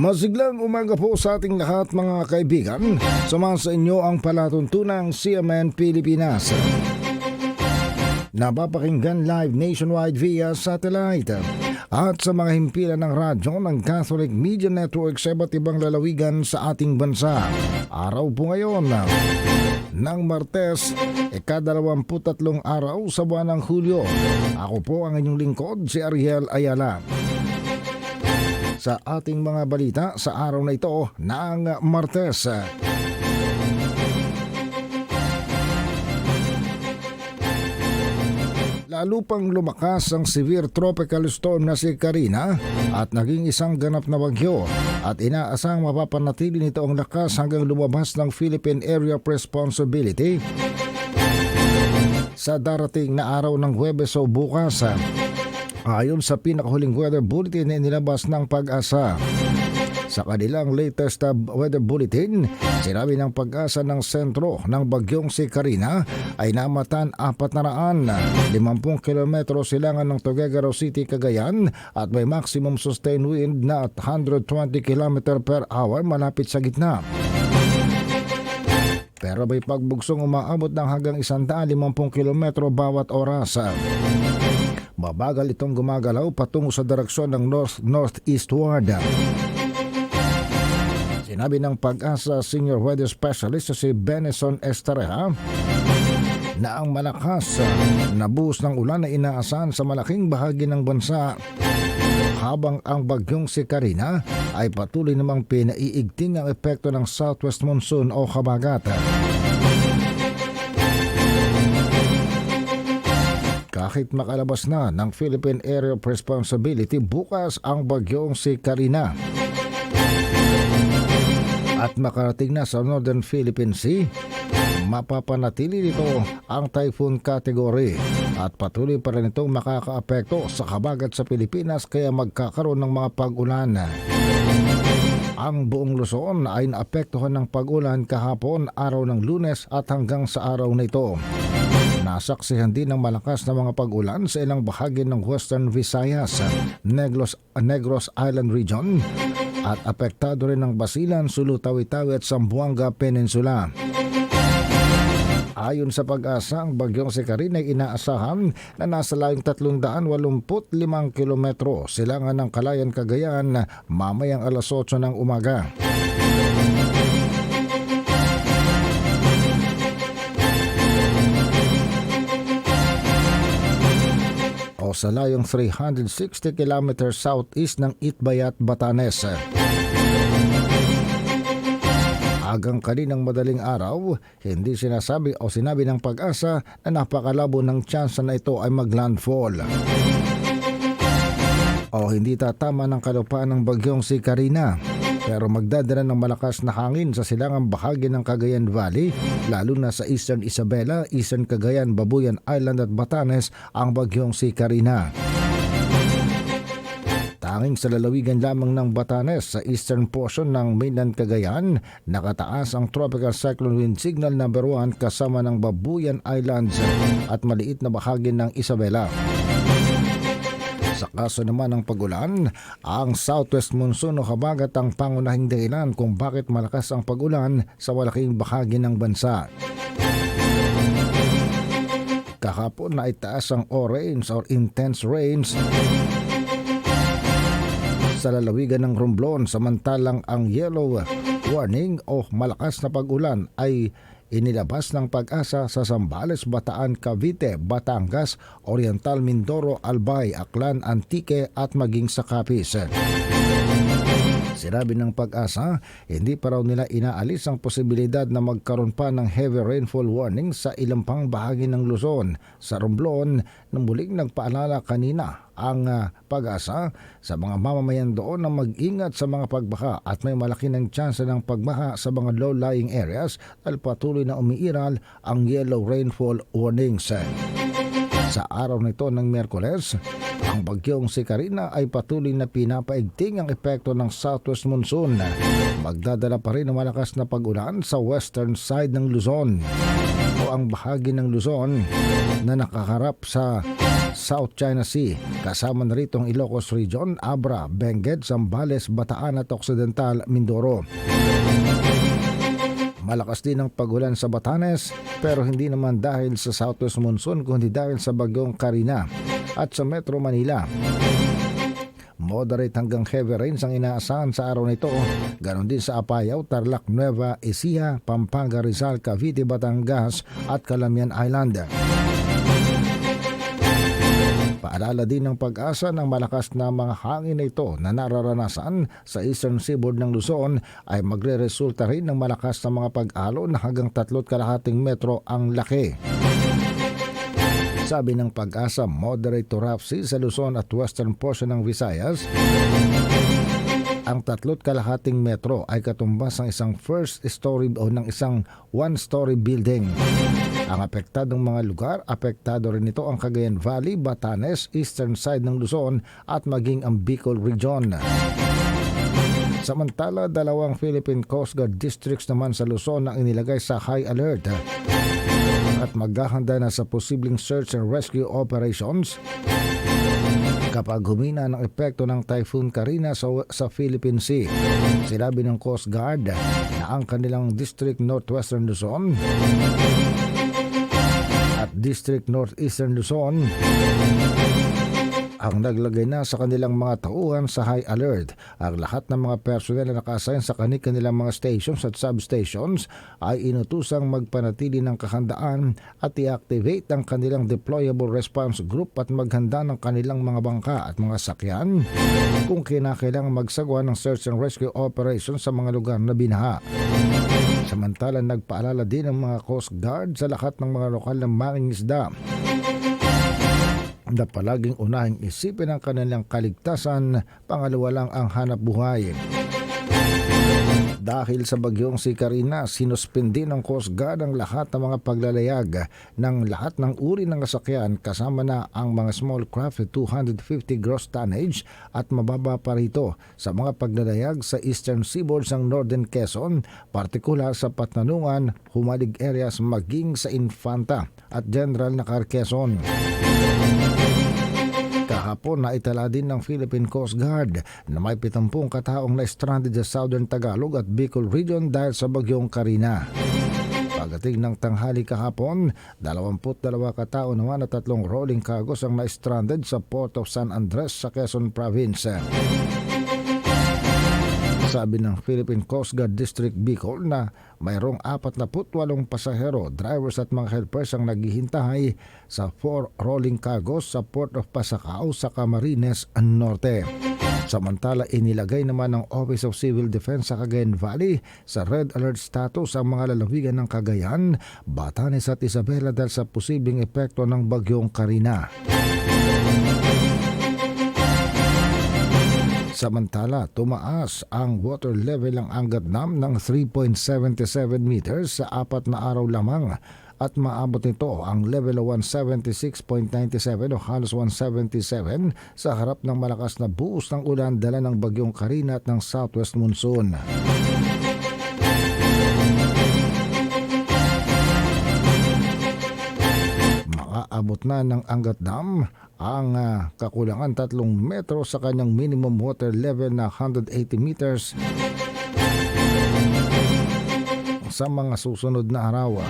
Masiglang umaga po sa ating lahat mga kaibigan. Samahan sa inyo ang palatuntunang CMN Pilipinas. Napapakinggan live nationwide via satellite at sa mga himpilan ng radyo ng Catholic Media Network sa iba't ibang lalawigan sa ating bansa. Araw po ngayon ng Martes, ikadalawamputatlong araw sa buwan ng Hulyo. Ako po ang inyong lingkod, si Ariel Ayala sa ating mga balita sa araw na ito ng Martes. Lalo pang lumakas ang severe tropical storm na si Karina at naging isang ganap na bagyo at inaasang mapapanatili nito ang lakas hanggang lumabas ng Philippine Area of Responsibility sa darating na araw ng Huwebes o bukas. Ayon sa pinakahuling weather bulletin na inilabas ng pag-asa. Sa kanilang latest uh, weather bulletin, sinabi ng pag-asa ng sentro ng bagyong si Karina ay namatan 450 km silangan ng Tuguegarao City, Cagayan at may maximum sustained wind na at 120 km per hour malapit sa gitna. Pero may pagbugsong umaabot ng hanggang 150 km bawat oras. Mabagal itong gumagalaw patungo sa direksyon ng north-northeastward. Sinabi ng pag-asa senior weather specialist si Benison Estareha na ang malakas na buhos ng ulan na inaasahan sa malaking bahagi ng bansa habang ang bagyong si Karina ay patuloy namang pinaiigting ang epekto ng southwest monsoon o kabagat. Kahit makalabas na ng Philippine Area of Responsibility bukas ang bagyong si Karina at makarating na sa Northern Philippine Sea, mapapanatili nito ang typhoon category at patuloy pa rin itong makakaapekto sa kabagat sa Pilipinas kaya magkakaroon ng mga pag-ulan. Ang buong Luzon ay naapektuhan ng pag-ulan kahapon araw ng lunes at hanggang sa araw na ito. Nasaksihan din ng malakas na mga pag-ulan sa ilang bahagi ng Western Visayas, Negros, Negros Island Region at apektado rin ng Basilan, Sulu, Tawi-Tawi at Zamboanga Peninsula. Ayon sa pag-asa, ang bagyong si Karin ay inaasahan na nasa layong 385 kilometro silangan ng Kalayan, Cagayan mamayang alas 8 ng umaga. o sa layong 360 km southeast ng Itbayat, Batanes. Agang kaninang madaling araw, hindi sinasabi o sinabi ng pag-asa na napakalabo ng tsansa na ito ay maglandfall. O hindi tatama ng kalupaan ng bagyong si Karina pero magdadala ng malakas na hangin sa silangang bahagi ng Cagayan Valley, lalo na sa Eastern Isabela, Eastern Cagayan, Babuyan Island at Batanes ang bagyong si Karina. Tanging sa lalawigan lamang ng Batanes sa eastern portion ng mainland Cagayan, nakataas ang Tropical Cyclone Wind Signal number 1 kasama ng Babuyan Islands at maliit na bahagi ng Isabela. Sa kaso naman ng pagulan, ang southwest monsoon o habagat ang pangunahing dahilan kung bakit malakas ang pagulan sa malaking bahagi ng bansa. Kahapon na itaas ang orange or intense rains sa lalawigan ng Romblon samantalang ang yellow warning o malakas na pagulan ay inilabas ng pag-asa sa Zambales, Bataan, Cavite, Batangas, Oriental Mindoro, Albay, Aklan, Antique at maging sa Capiz. Sinabi ng pag-asa, hindi pa raw nila inaalis ang posibilidad na magkaroon pa ng heavy rainfall warning sa ilang pang bahagi ng Luzon. Sa Romblon, nang muling nagpaalala kanina ang uh, pag-asa sa mga mamamayan doon na mag-ingat sa mga pagbaha at may malaki ng tsansa ng pagbaha sa mga low-lying areas dahil patuloy na umiiral ang yellow rainfall warnings. Sa araw nito ng Merkules, Ang bagyong si Karina ay patuloy na pinapaigting ang epekto ng southwest monsoon. Magdadala pa rin ng malakas na pag-ulan sa western side ng Luzon o ang bahagi ng Luzon na nakakarap sa South China Sea. Kasama na rito ang Ilocos Region, Abra, Benguet, Zambales, Bataan at Occidental, Mindoro. Malakas din ang pagulan sa Batanes pero hindi naman dahil sa southwest monsoon kundi dahil sa bagyong Karina at sa Metro Manila. Moderate hanggang heavy rains ang inaasahan sa araw nito. Ganon din sa Apayao, Tarlac, Nueva Ecija, Pampanga, Rizal, Cavite, Batangas at Calamian Island. Paalala din ng pag-asa ng malakas na mga hangin na ito na nararanasan sa eastern seaboard ng Luzon ay magre-resulta rin ng malakas na mga pag-alo na hanggang tatlot kalahating metro ang laki. Sabi ng pag-asa, moderate to rough sea sa Luzon at western portion ng Visayas. Ang tatlot kalahating metro ay katumbas ng isang first story o ng isang one-story building. Ang apektadong mga lugar, apektado rin ito ang Cagayan Valley, Batanes, eastern side ng Luzon at maging ang Bicol Region. Samantala, dalawang Philippine Coast Guard districts naman sa Luzon ang inilagay sa high alert at maghahanda na sa posibleng search and rescue operations kapag humina ng epekto ng Typhoon Karina sa, sa Philippine Sea. Sinabi ng Coast Guard na ang kanilang District Northwestern Luzon at District Northeastern Luzon ang naglagay na sa kanilang mga tauhan sa high alert. Ang lahat ng mga personnel na nakasign sa kanilang mga stations at substations ay inutusang magpanatili ng kahandaan at i-activate ang kanilang deployable response group at maghanda ng kanilang mga bangka at mga sakyan kung kinakailangan magsagawa ng search and rescue operation sa mga lugar na binaha. Samantala nagpaalala din ang mga Coast Guard sa lahat ng mga lokal na mangingisda na palaging unahing isipin ang kanilang kaligtasan, pangalawa lang ang hanap buhay. Dahil sa bagyong si Karina, sinuspindi ng Coast Guard ang lahat ng mga paglalayag ng lahat ng uri ng kasakyan kasama na ang mga small craft at 250 gross tonnage at mababa pa rito sa mga paglalayag sa eastern seaboards ng Northern Quezon, partikular sa Patnanungan, Humalig areas maging sa Infanta at General Nakar Quezon. Kahapon na itala din ng Philippine Coast Guard na may 70 kataong na stranded sa Southern Tagalog at Bicol Region dahil sa bagyong Karina. Pagdating ng tanghali kahapon, 22 katao naman at tatlong rolling cargos ang na-stranded sa Port of San Andres sa Quezon Province. Sabi ng Philippine Coast Guard District Bicol na mayroong 48 pasahero, drivers at mga helpers ang naghihintay sa 4 rolling cargos sa Port of Pasacao sa Camarines Norte. Samantala, inilagay naman ng Office of Civil Defense sa Cagayan Valley sa red alert status ang mga lalawigan ng Cagayan, Batanes at Isabela dahil sa posibleng epekto ng bagyong Karina. Samantala, tumaas ang water level ng Angat Dam ng 3.77 meters sa apat na araw lamang at maabot nito ang level o 176.97 o halos 177 sa harap ng malakas na buos ng ulan dala ng bagyong Karina at ng southwest monsoon. Makaabot na ng Angat Dam ang uh, kakulangan 3 metro sa kanyang minimum water level na 180 meters sa mga susunod na araw.